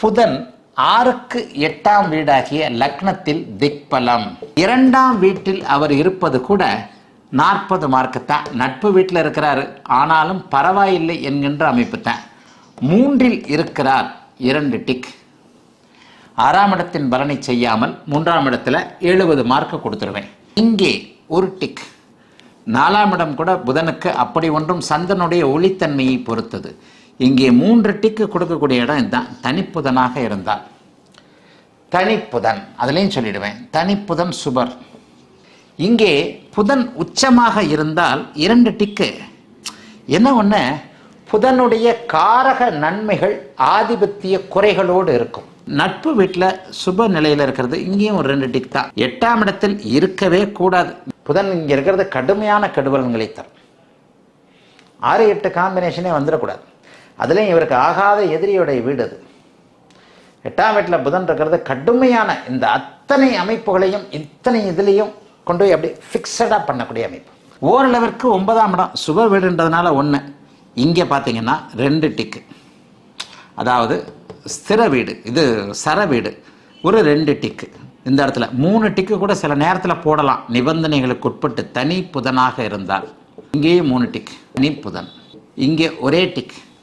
புதன் ஆறுக்கு எட்டாம் வீடாகிய லக்னத்தில் திக்பலம். இரண்டாம் வீட்டில் அவர் இருப்பது கூட நாற்பது மார்க்கு தான் நட்பு வீட்டில் இருக்கிறாரு. ஆனாலும் பரவாயில்லை என்கின்ற அமைப்பு தான் மூன்றில் இருக்கிறார். இரண்டு டிக். ஆறாம் இடத்தின் பலனை செய்யாமல் மூன்றாம் இடத்துல எழுபது மார்க்கு கொடுத்துருவேன். இங்கே ஒரு டிக். நாலாம் இடம் கூட புதனுக்கு அப்படி ஒன்றும் சந்தனுடைய ஒளித்தன்மையை பொறுத்தது. இங்கே மூன்று டிக்கு கொடுக்கக்கூடிய இடம் இதுதான். தனிப்புதனாக இருந்தால். தனிப்புதன் அதுலேயும் சொல்லிடுவேன். தனிப்புதன் சுபர் இங்கே புதன் உச்சமாக இருந்தால் இரண்டு டிக்கு. என்ன ஒன்று புதனுடைய காரக நன்மைகள் ஆதிபத்திய குறைகளோடு இருக்கும். நட்பு வீட்டில் சுப நிலையில் இருக்கிறது. இங்கேயும் ஒரு ரெண்டு டிக் தான். எட்டாம் இடத்தில் இருக்கவே கூடாது. புதன் இங்கே இருக்கிறது கடுமையான கெடுவல்களை தரும். ஆறு எட்டு காம்பினேஷனே வந்துடக்கூடாது. அதுலேயும் இவருக்கு ஆகாத எதிரியோடைய வீடு அது. எட்டாம் வீட்டில் புதன் இருக்கிறது கடுமையான இந்த அத்தனை அமைப்புகளையும் இத்தனை இதுலேயும் கொண்டு போய் அப்படி ஃபிக்ஸடாக பண்ணக்கூடிய அமைப்பு. ஓரளவிற்கு ஒன்பதாம் இடம் சுப வீடுன்றதுனால ஒன்று இங்கே பார்த்தீங்கன்னா ரெண்டு டிக்கு அதாவது ஸ்திர வீடு இது சர வீடு ஒரு ரெண்டு டிக்கு இந்த இடத்துல மூணு டிக்கு கூட சில நேரத்தில் போடலாம். நிபந்தனைகளுக்கு உட்பட்டு தனி புதனாக இருந்தால். இங்கேயும் மூணு டிக் தனி புதன். இங்கே ஒரே டிக்